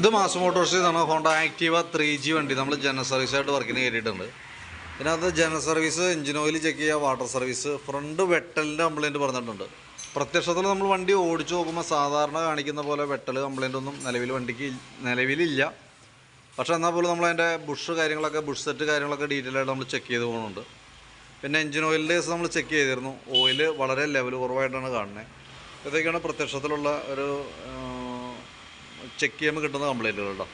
ഇത് മാസ് മോട്ടോഴ്സിൽ Honda Activa three G വണ്ടി നമ്മൾ ജനറൽ സർവീസായിട്ട് വർക്കിന് കയറിയിട്ടുണ്ട് ഇതിനകത്ത് general service engine oil check ചെയ്യുക വാട്ടർ സർവീസ് ഫ്രണ്ട് വെട്ടലിന്റെ കംപ്ലയിന്റ് പറഞ്ഞിട്ടുണ്ട്. പ്രത്യക്ഷത്തിൽ നമ്മൾ വണ്ടി ഓടിച്ചു നോക്കുമ്പോൾ സാധാരണ കാണിക്കുന്ന പോലെ വെട്ടൽ കംപ്ലയിന്റ് ഒന്നും നിലവിൽ വണ്ടിക്ക് നിലവിലില്ല. പക്ഷേ എന്നാൽ പോലും നമ്മളതിന്റെ ബുഷ് കാര്യങ്ങളൊക്കെ ബുഷ് സെറ്റ് കാര്യങ്ങളൊക്കെ ഡീറ്റെയിൽ ആയിട്ട് നമ്മൾ ചെക്ക് ചെയ്ത് പോകുന്നുണ്ട് പിന്നെ എഞ്ചിൻ ഓയിലിന്റെ കേസ് നമ്മൾ ചെക്ക് ചെയ്തിരുന്നു. ഓയിൽ വളരെ ലെവൽ കുറവായിട്ടാണ് കാണുന്നത് ഇതൊക്കെയാണ് പ്രത്യക്ഷത്തിലുള്ള ഒരു ചെക്ക് ചെയ്യുമ്പോൾ കിട്ടുന്ന കംപ്ലൈന്റുകൾ കേട്ടോ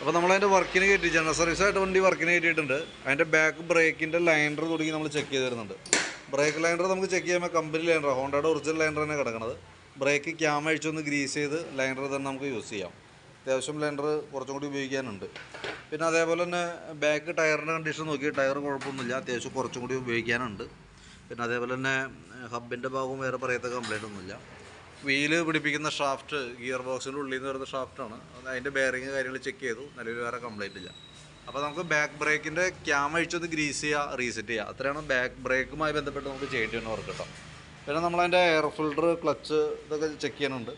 അപ്പോൾ നമ്മളതിന്റെ വർക്കിന് കയറ്റി ജനറൽ സർവീസായിട്ട് വണ്ടി വർക്കിന് കയറ്റിയിട്ടുണ്ട്. അതിന്റെ ബാക്ക് ബ്രേക്കിന്റെ ലൈനർ തുടങ്ങി നമ്മൾ ചെക്ക് ചെയ്ത് തരുന്നുണ്ട് ബ്രേക്ക് ലൈനർ നമുക്ക് ചെക്ക് ചെയ്യുമ്പോൾ കമ്പനി ലൈനർ ഹോണ്ടയുടെ ഒറിജിനൽ ലൈനർ തന്നെ കിടക്കുന്നത് ബ്രേക്ക് ക്യാം അഴിച്ചൊന്ന് ഗ്രീസ് ചെയ്ത് ലൈനർ തന്നെ നമുക്ക് യൂസ് ചെയ്യാം. അത്യാവശ്യം ലൈനർ കുറച്ചും കൂടി ഉപയോഗിക്കാനുണ്ട്. പിന്നെ അതേപോലെ തന്നെ ബാക്ക് ടയറിന്റെ കണ്ടീഷൻ നോക്കി. ടയർ കുഴപ്പമൊന്നുമില്ല. അത്യാവശ്യം കുറച്ചും കൂടി ഉപയോഗിക്കാനുണ്ട്. പിന്നെ അതേപോലെ തന്നെ ഹബിന്റെ ഭാഗവും വേറെ പറയത്ത കംപ്ലൈന്റ് ഒന്നുമില്ല. വീൽ പിടിപ്പിക്കുന്ന ഷാഫ്റ്റ് ഗിയർ ബോക്സിന്റെ ഉള്ളിൽ നിന്ന് വരുന്ന ഷാഫ്റ്റാണ് അതിന്റെ ബെയറിങ് കാര്യങ്ങൾ ചെക്ക് ചെയ്തു. നിലവിൽ വേറെ കംപ്ലൈന്റ് ഇല്ല. അപ്പോൾ നമുക്ക് ബാക്ക് ബ്രേക്കിന്റെ ക്യാം അഴിച്ചൊന്ന് ഗ്രീസ് ചെയ്യുക റീസെറ്റ് ചെയ്യുക അത്രയാണ് ബാക്ക് ബ്രേക്കുമായി ബന്ധപ്പെട്ട് നമുക്ക് ചെയ്യേണ്ടി വരുന്ന വർക്ക് കേട്ടോ പിന്നെ നമ്മളതിന്റെ എയർ ഫിൽറ്റർ ക്ലച്ച് ഇതൊക്കെ ചെക്ക് ചെയ്യാനുണ്ട്.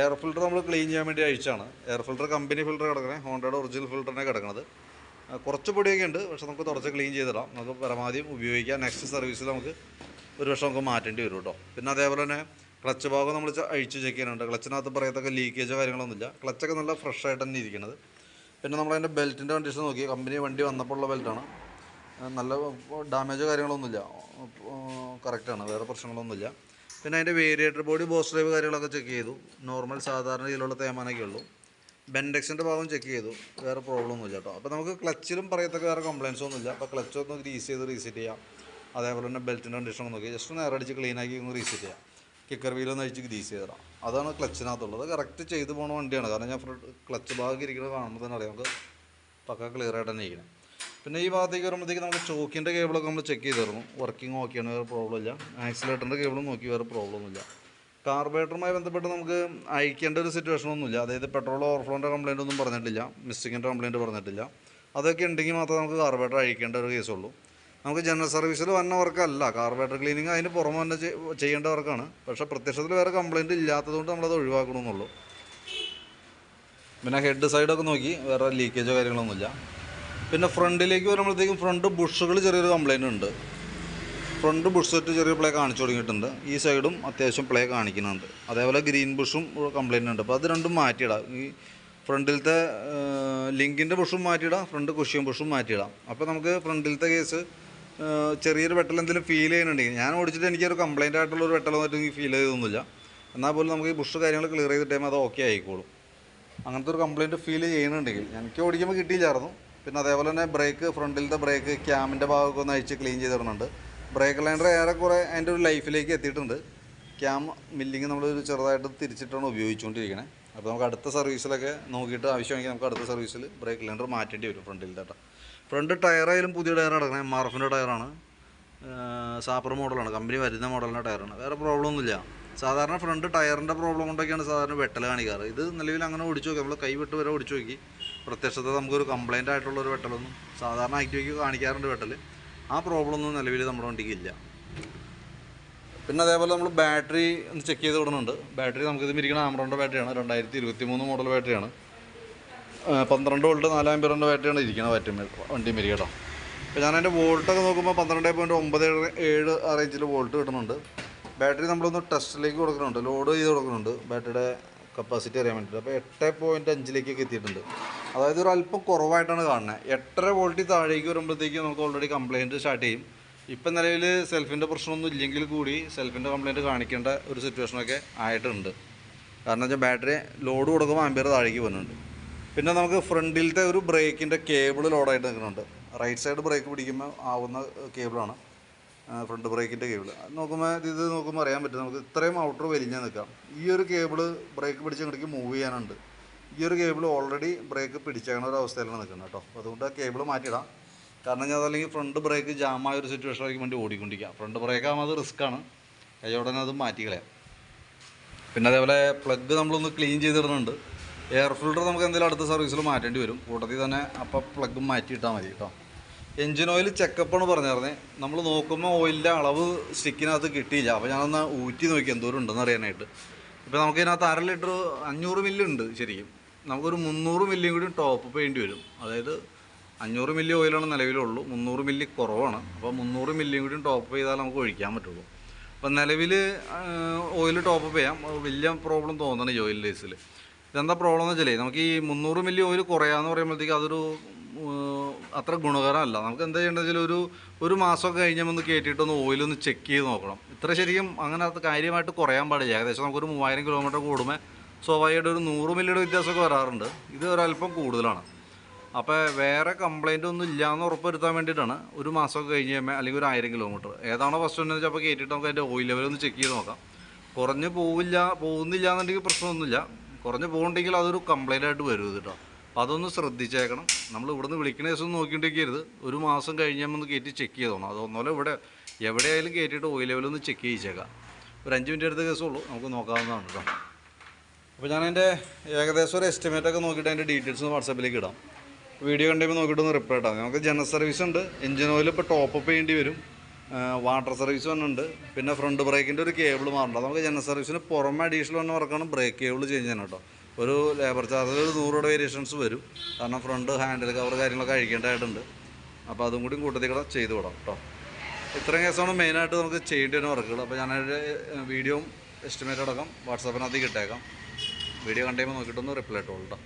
എയർ ഫിൽറ്റർ നമ്മൾ ക്ലീൻ ചെയ്യാൻ വേണ്ടി അഴിച്ചാണ്. എയർ ഫിൽറ്റർ കമ്പനി ഫിൽറ്റർ കിടക്കണേ ഹോണ്ടയുടെ ഒറിജിനൽ ഫിൽഡറിനെ കിടക്കണത്. കുറച്ച് പൊടിയൊക്കെ ഉണ്ട് പക്ഷെ നമുക്ക് തുടച്ച് ക്ലീൻ ചെയ്തിടാം. നമുക്ക് പരമാവധി ഉപയോഗിക്കാം. നെക്സ്റ്റ് സർവീസിൽ നമുക്ക് ഒരു വർഷം നമുക്ക് മാറ്റേണ്ടി വരും കേട്ടോ പിന്നെ അതേപോലെ തന്നെ ക്ലച്ച് ഭാഗം നമ്മൾ അഴിച്ച് ചെക്ക് ചെയ്യാനുണ്ട്. ക്ലച്ചിനകത്ത് പറയത്തൊക്കെ ലീക്കേജോ കാര്യങ്ങളൊന്നുമില്ല. ക്ലച്ചൊക്കെ നല്ല ഫ്രഷ് ആയിട്ട് തന്നെ ഇരിക്കുന്നത് പിന്നെ നമ്മളതിന്റെ ബെൽറ്റിന്റെ കണ്ടീഷൻ നോക്കി. കമ്പനി വണ്ടി വന്നപ്പോൾ ഉള്ള ബെൽറ്റാണ് നല്ല ഡാമേജോ കാര്യങ്ങളൊന്നുമില്ല. കറക്റ്റാണ് വേറെ പ്രശ്നങ്ങളൊന്നുമില്ല. പിന്നെ അതിന്റെ വേരിയേറ്റർ ബോഡി ബോസ് ഡ്രൈവ് കാര്യങ്ങളൊക്കെ ചെക്ക് ചെയ്തു. നോർമൽ സാധാരണ രീതിയിലുള്ള തേമാനൊക്കെ ഉള്ളൂ. ബെൻഡെക്സിന്റെ ഭാഗം ചെക്ക് ചെയ്തു. വേറെ പ്രോബ്ലം ഒന്നുമില്ല കേട്ടോ. അപ്പോൾ നമുക്ക് ക്ലച്ചിലും പറയത്തൊക്കെ വേറെ കംപ്ലയിൻസ് ഒന്നുമില്ല. അപ്പോൾ ക്ലച്ച് ഒന്ന് ഗ്രീസ് ചെയ്ത് റീസെറ്റ് ചെയ്യാം. അതേപോലെ തന്നെ ബെൽറ്റിന്റെ കണ്ടീഷൻ നോക്കി. ജസ്റ്റ് ഒന്ന് നേരടിച്ച് ക്ലീനാക്കി ഒന്ന് റീസെറ്റ് ചെയ്യാം. കിക്കർ വീലൊന്ന് അഴിച്ച് ഗ്രീസ് ചെയ്തിടാം അതാണ് ക്ലച്ചിനകത്തുള്ളത്. കറക്റ്റ് ചെയ്ത് പോണ വണ്ടിയാണ്. കാരണം ഞാൻ ക്ലച്ച് ഭാഗം ഇരിക്കുന്നത് കാണുമ്പോൾ തന്നെ അറിയാം. നമുക്ക് പക്ക ക്ലിയർ ആയിട്ട് തന്നെ ഇരിക്കണം. പിന്നെ ഈ ഭാഗത്തേക്ക് വരുമ്പോഴത്തേക്ക് നമ്മൾ ചോക്കിന്റെ കേബിളൊക്കെ നമ്മൾ ചെക്ക് ചെയ്തിരുന്നു വർക്കിംഗ് ഓക്കെയാണ് വേറെ പ്രോബ്ലം ഇല്ല. ആക്സിലേറ്ററിന്റെ കേബിളും നോക്കി വേറെ പ്രോബ്ലം ഒന്നുമില്ല കാർബറേറ്ററുമായി ബന്ധപ്പെട്ട് നമുക്ക് അയക്കേണ്ട ഒരു സിറ്റുവേഷൻ ഒന്നുമില്ല അതായത് പെട്രോൾ ഓവർഫ്ലോന്റെ കംപ്ലയിന്റ് ഒന്നും പറഞ്ഞിട്ടില്ല. മിസ്റ്റിങ്ങിന്റെ കംപ്ലയിന്റ് പറഞ്ഞിട്ടില്ല. അതൊക്കെ ഉണ്ടെങ്കിൽ മാത്രമേ നമുക്ക് കാർബറേറ്റർ അഴിക്കേണ്ട ഒരു കേസുള്ളൂ നമുക്ക് ജനറൽ സർവീസിൽ വന്ന വർക്കല്ല കാർബറേറ്റർ ക്ലീനിങ് അതിന് പുറമെ തന്നെ ചെയ്- ചെയ്യേണ്ട വർക്കാണ് പക്ഷേ പ്രത്യക്ഷത്തിൽ വേറെ കംപ്ലയിന്റ് ഇല്ലാത്തതുകൊണ്ട് നമ്മളത് ഒഴിവാക്കണമെന്നുള്ളൂ പിന്നെ ഹെഡ് സൈഡൊക്കെ നോക്കി വേറെ ലീക്കേജോ കാര്യങ്ങളൊന്നുമില്ല. പിന്നെ ഫ്രണ്ടിലേക്ക് വരുമ്പോഴത്തേക്കും ഫ്രണ്ട് ബുഷുകൾ ചെറിയൊരു കംപ്ലയിന്റ് ഉണ്ട്. ഫ്രണ്ട് ബുഷ് സെറ്റ് ചെറിയ പ്ലേ കാണിച്ചു തുടങ്ങിയിട്ടുണ്ട്. ഈ സൈഡും അത്യാവശ്യം പ്ലേ കാണിക്കുന്നുണ്ട്. അതേപോലെ ഗ്രീൻ ബുഷും കംപ്ലയിന്റ് ഉണ്ട്. അപ്പോൾ അത് രണ്ടും മാറ്റിയിടാം. ഈ ഫ്രണ്ടിലത്തെ ലിങ്കിന്റെ ബുഷും മാറ്റിയിടാം. Front cushion ബുഷും മാറ്റിയിടാം. അപ്പോൾ നമുക്ക് ഫ്രണ്ടിലത്തെ കേസ് ചെറിയൊരു വെട്ടൽ എന്തെങ്കിലും ഫീൽ ചെയ്യുന്നുണ്ടെങ്കിൽ ഞാൻ ഓടിച്ചിട്ട് എനിക്കൊരു കംപ്ലൈന്റ് ആയിട്ടുള്ള ഒരു വെട്ടലൊന്നും എനിക്ക് ഫീൽ ചെയ്തൊന്നുമില്ല. എന്നാൽ പോലും നമുക്ക് ഈ ബുഷ് കാര്യങ്ങൾ ക്ലിയർ ചെയ്തിട്ടേ അത് ഓക്കെ ആയിക്കോളും. അങ്ങനത്തെ ഒരു കംപ്ലൈന്റ് ഫീൽ ചെയ്യുന്നുണ്ടെങ്കിൽ എനിക്ക് ഓടിക്കുമ്പോൾ കിട്ടിയില്ലായിരുന്നു. പിന്നെ അതേപോലെ തന്നെ ബ്രേക്ക് ഫ്രണ്ടിലത്തെ ബ്രേക്ക് ക്യാമിന്റെ ഭാഗമൊക്കെ ഒന്ന് അഴിച്ച് ക്ലീൻ ചെയ്തിടുന്നുണ്ട് ബ്രേക്ക് ലൈൻഡർ ഏറെക്കുറെ അതിന്റെ ഒരു ലൈഫിലേക്ക് എത്തിയിട്ടുണ്ട്. ക്യാം മില്ലിങ് നമ്മൾ ഒരു ചെറുതായിട്ട് തിരിച്ചിട്ടാണ് ഉപയോഗിച്ചുകൊണ്ടിരിക്കുന്നത് അപ്പോൾ നമുക്ക് അടുത്ത സർവീസിലൊക്കെ നോക്കിയിട്ട് ആവശ്യമെങ്കിൽ നമുക്ക് അടുത്ത സർവീസിൽ ബ്രേക്ക് ലൈൻഡർ മാറ്റേണ്ടി വരും ഫ്രണ്ടിലത്തെ ഫ്രണ്ട് ടയറായാലും പുതിയ ടയർ അടക്കണം എം ആർ എഫിന്റെ ടയറാണ്. സാപ്പർ മോഡലാണ്. കമ്പനി വരുന്ന മോഡലിന്റെ ടയറാണ്. വേറെ പ്രോബ്ലം ഒന്നുമില്ല സാധാരണ ഫ്രണ്ട് ടയറിന്റെ പ്രോബ്ലം കൊണ്ടൊക്കെയാണ് സാധാരണ വെട്ടൽ കാണിക്കാറ്. ഇത് നിലവിൽ അങ്ങനെ ഓടിച്ചു നോക്കി. നമ്മൾ കൈ വിട്ട് വരെ ഓടിച്ചു നോക്കി. പ്രത്യക്ഷത്തെ നമുക്കൊരു കംപ്ലൈന്റ് ആയിട്ടുള്ള ഒരു വെട്ടലൊന്നും സാധാരണ ആക്റ്റിവിറ്റി കാണിക്കാറുണ്ട് വെട്ടൽ ആ പ്രോബ്ലം ഒന്നും നിലവിൽ നമ്മുടെ വണ്ടിക്ക് ഇല്ല. പിന്നെ അതേപോലെ നമ്മൾ ബാറ്ററി ഒന്ന് ചെക്ക് ചെയ്ത് വിടുന്നുണ്ട്. ബാറ്ററി നമുക്കിത് ഇരിക്കുന്ന ആമറോണിന്റെ ബാറ്ററിയാണ്. രണ്ടായിരത്തി ഇരുപത്തി മൂന്ന് മോഡൽ ബാറ്ററിയാണ്. പന്ത്രണ്ട് വോൾട്ട് നാലായിരം ബാറ്ററിയാണ് ഇരിക്കുന്നത് ബാറ്ററി വണ്ടി മേരി കേട്ടോ. അപ്പോൾ ഞാൻ അതിന്റെ വോൾട്ടൊക്കെ നോക്കുമ്പോൾ പന്ത്രണ്ട് പോയിന്റ് ഒമ്പത് ഏഴ് ആ റേഞ്ചിൽ വോൾട്ട് കിട്ടുന്നുണ്ട്. ബാറ്ററി നമ്മളൊന്ന് ടെസ്റ്റിലേക്ക് കൊടുക്കുന്നുണ്ട് ലോഡ് ചെയ്ത് കൊടുക്കുന്നുണ്ട് ബാറ്ററിയുടെ കപ്പാസിറ്റി അറിയാൻ വേണ്ടിയിട്ട് അപ്പോൾ എട്ട് പോയിന്റ് അഞ്ചിലേക്കൊക്കെ എത്തിയിട്ടുണ്ട്. അതായത് ഒരു അല്പം കുറവായിട്ടാണ് കാണുന്നത് എട്ടര വോൾട്ടിൽ താഴേക്ക് വരുമ്പോഴത്തേക്ക് നമുക്ക് ഓൾറെഡി കംപ്ലയിന്റ് സ്റ്റാർട്ട് ചെയ്യും. ഇപ്പം നിലവിൽ സെൽഫിന്റെ പ്രശ്നമൊന്നും ഇല്ലെങ്കിൽ കൂടി സെൽഫിന്റെ കംപ്ലയിന്റ് കാണിക്കേണ്ട ഒരു സിറ്റുവേഷനൊക്കെ ആയിട്ടുണ്ട്. കാരണം വെച്ചാൽ ബാറ്ററി ലോഡ് കൊടുക്കുമ്പോൾ ആമ്പിയർ താഴേക്ക് പോകുന്നുണ്ട് പിന്നെ നമുക്ക് ഫ്രണ്ടിലത്തെ ഒരു ബ്രേക്കിന്റെ കേബിൾ ലോഡായിട്ട് നിൽക്കുന്നുണ്ട്. റൈറ്റ് സൈഡ് ബ്രേക്ക് പിടിക്കുമ്പോൾ ആവുന്ന കേബിളാണ്. ഫ്രണ്ട് ബ്രേക്കിന്റെ കേബിൾ നോക്കുമ്പോൾ ഇത് നോക്കുമ്പോൾ അറിയാൻ പറ്റും. നമുക്ക് ഇത്രയും ഔട്ടർ വലിഞ്ഞ് നിൽക്കാം ഈ ഒരു കേബിൾ ബ്രേക്ക് പിടിച്ച് ഇങ്ങോട്ടേക്ക് മൂവ് ചെയ്യാനുണ്ട്. ഈ ഒരു കേബിൾ ഓൾറെഡി ബ്രേക്ക് പിടിച്ചേക്കണ ഒരു അവസ്ഥയിലാണ് നിൽക്കുന്നത് കേട്ടോ. അതുകൊണ്ട് ആ കേബിൾ മാറ്റിയിടാം. കാരണം ഞാൻ അതല്ലെങ്കിൽ ഫ്രണ്ട് ബ്രേക്ക് ജാമായ ഒരു സിറ്റുവേഷനിലേക്ക് വേണ്ടി ഓടിക്കൊണ്ടിരിക്കുക. ഫ്രണ്ട് ബ്രേക്ക് ആകുമ്പോൾ അത് റിസ്ക്കാണ് കൈയോടെ അത് മാറ്റി കളയാം പിന്നെ അതേപോലെ പ്ലഗ് നമ്മളൊന്ന് ക്ലീൻ ചെയ്തിടുന്നുണ്ട്. എയർ ഫിൽട്ടർ നമുക്ക് എന്തെങ്കിലും അടുത്ത സർവീസിൽ മാറ്റേണ്ടി വരും. കൂട്ടത്തിൽ തന്നെ അപ്പം പ്ലഗ് മാറ്റിയിട്ടാൽ മതി കേട്ടോ എഞ്ചിൻ ഓയിൽ ചെക്കപ്പാണ് പറഞ്ഞിരുന്നത് നമ്മൾ നോക്കുമ്പോൾ ഓയിലിന്റെ അളവ് സ്റ്റിക്കിനകത്ത് കിട്ടിയില്ല. അപ്പോൾ ഞാനൊന്ന് ഊറ്റി നോക്കി എന്തോരം ഉണ്ടെന്ന് അറിയാനായിട്ട്. ഇപ്പോൾ നമുക്ക് ഇതിനകത്ത് അര ലിറ്റർ അഞ്ഞൂറ് മില്ലി ഉണ്ട് ശരിക്കും. നമുക്കൊരു മുന്നൂറ് മില്ലി കൂടി ടോപ്പ് ചെയ്യേണ്ടി വരും. അതായത് അഞ്ഞൂറ് മില്ലി ഓയിലാണ് നിലവിലുള്ളൂ. മുന്നൂറ് മില്ലി കുറവാണ്. അപ്പോൾ മുന്നൂറ് മില്ലി കൂടി ടോപ്പ് ചെയ്താൽ നമുക്ക് ഒഴിക്കാൻ പറ്റുള്ളൂ. അപ്പോൾ നിലവിൽ ഓയിൽ ടോപ്പ് ചെയ്യാം. വലിയ പ്രോബ്ലം തോന്നണം ഓയിൽ ഡേയ്സിൽ ഇതെന്താ പ്രോബ്ലം എന്ന് വെച്ചാൽ നമുക്ക് ഈ മുന്നൂറ് മില്ലി ഓയിൽ കുറയാന്ന് പറയുമ്പോഴത്തേക്ക് അതൊരു അത്ര ഗുണകരമല്ല. നമുക്ക് എന്താ ചെയ്യേണ്ടത് വെച്ചാൽ ഒരു ഒരു മാസമൊക്കെ കഴിഞ്ഞാൽ ഒന്ന് കയറ്റിയിട്ടൊന്ന് ഓയിലൊന്ന് ചെക്ക് ചെയ്ത് നോക്കണം. ഇത്ര ശരിക്കും അങ്ങനെ അത് കാര്യമായിട്ട് കുറയാൻ പാടില്ല. ഏകദേശം നമുക്കൊരു മൂവായിരം കിലോമീറ്റർ കൂടുമ്പോൾ സ്വാഭാവികമായിട്ട് ഒരു നൂറ് മില്ലിയുടെ വ്യത്യാസമൊക്കെ വരാറുണ്ട്. ഇത് ഒരല്പം കൂടുതലാണ്. അപ്പോൾ വേറെ കംപ്ലൈന്റ് ഒന്നും ഇല്ലയെന്ന് ഉറപ്പുവരുത്താൻ വേണ്ടിയിട്ടാണ് ഒരു മാസമൊക്കെ കഴിഞ്ഞ് കഴിയുമ്പോൾ അല്ലെങ്കിൽ ഒരു ആയിരം കിലോമീറ്റർ ഏതാണോ ഫസ്റ്റ് എന്ന് വെച്ചാൽ അപ്പോൾ കയറ്റിയിട്ട് നമുക്ക് അതിന്റെ ഓയിൽ ലെവൽ ഒന്ന് ചെക്ക് ചെയ്ത് നോക്കാം. കുറഞ്ഞ് പോവില്ല പോകുന്നില്ല എന്നുണ്ടെങ്കിൽ പ്രശ്നമൊന്നുമില്ല. കുറഞ്ഞ് പോകുന്നുണ്ടെങ്കിൽ അതൊരു കംപ്ലൈന്റ് ആയിട്ട് വരും കേട്ടോ അപ്പോൾ അതൊന്ന് ശ്രദ്ധിച്ചേക്കണം. നമ്മൾ ഇവിടുന്ന് വിളിക്കുന്ന ദിവസം നോക്കിയിട്ടേക്കരുത് ഒരു മാസം കഴിഞ്ഞാൽ ഒന്ന് കയറ്റി ചെക്ക് ചെയ്തോണം അതൊന്നുമല്ല ഇവിടെ എവിടെയായാലും കയറ്റിയിട്ട് ഓയിൽ ലെവൽ ഒന്ന് ചെക്ക് ചെയ്യിച്ചേക്കാം. ഒരു അഞ്ച് മിനിറ്റ് എടുത്ത കേസുള്ളൂ നമുക്ക് നോക്കാവുന്നതാണ് കേട്ടോ അപ്പോൾ ഞാൻ എന്റെ ഏകദേശം ഒരു എസ്റ്റിമേറ്റ് ഒക്കെ നോക്കിയിട്ട് അതിന്റെ ഡീറ്റെയിൽസ് വാട്സാപ്പിലേക്ക് ഇടാം. വീഡിയോ കണ്ടുമ്പോൾ നോക്കിയിട്ട് ഒന്ന് ഇടാം. നമുക്ക് ജനറൽ സർവീസ് ഉണ്ട്. എഞ്ചിൻ ഓയിൽ ഇപ്പോൾ ടോപ്പ് അപ്പ് ചെയ്യേണ്ടി വരും. വാട്ടർ സർവീസ് വന്നിട്ടുണ്ട്. പിന്നെ ഫ്രണ്ട് ബ്രേക്കിന്റെ ഒരു കേബിൾ മാറണ്ട നമുക്ക് ജനറൽ സർവീസിന് പുറമെ അഡീഷണൽ വന്ന വർക്കാണ് ബ്രേക്ക് കേബിൾ ചേഞ്ച് ചെയ്യണം കേട്ടോ. ഒരു ലേബർ ചാർജിൽ ഒരു നൂറ് രൂപ വേരിയേഷൻസ് വരും. കാരണം ഫ്രണ്ട് ഹാൻഡിൽ കവർ കാര്യങ്ങളൊക്കെ അഴിക്കേണ്ടതായിട്ടുണ്ട്. അപ്പോൾ അതും കൂടി കൂട്ടത്തിൽ കൂടെ ചെയ്ത് വിടാം കേട്ടോ. ഇത്രയും കേസാണ് മെയിനായിട്ട് നമുക്ക് ചെയ്യേണ്ടി വരുന്ന വർക്കുകൾ അപ്പോൾ ഞാനൊരു വീഡിയോ എസ്റ്റിമേറ്റ് അടക്കം വാട്സാപ്പിനകത്ത് കിട്ടേക്കാം വീഡിയോ കണ്ടുമ്പോൾ നോക്കിയിട്ടൊന്ന് റിപ്ലൈ ഇട്ടോളൂ കേട്ടോ.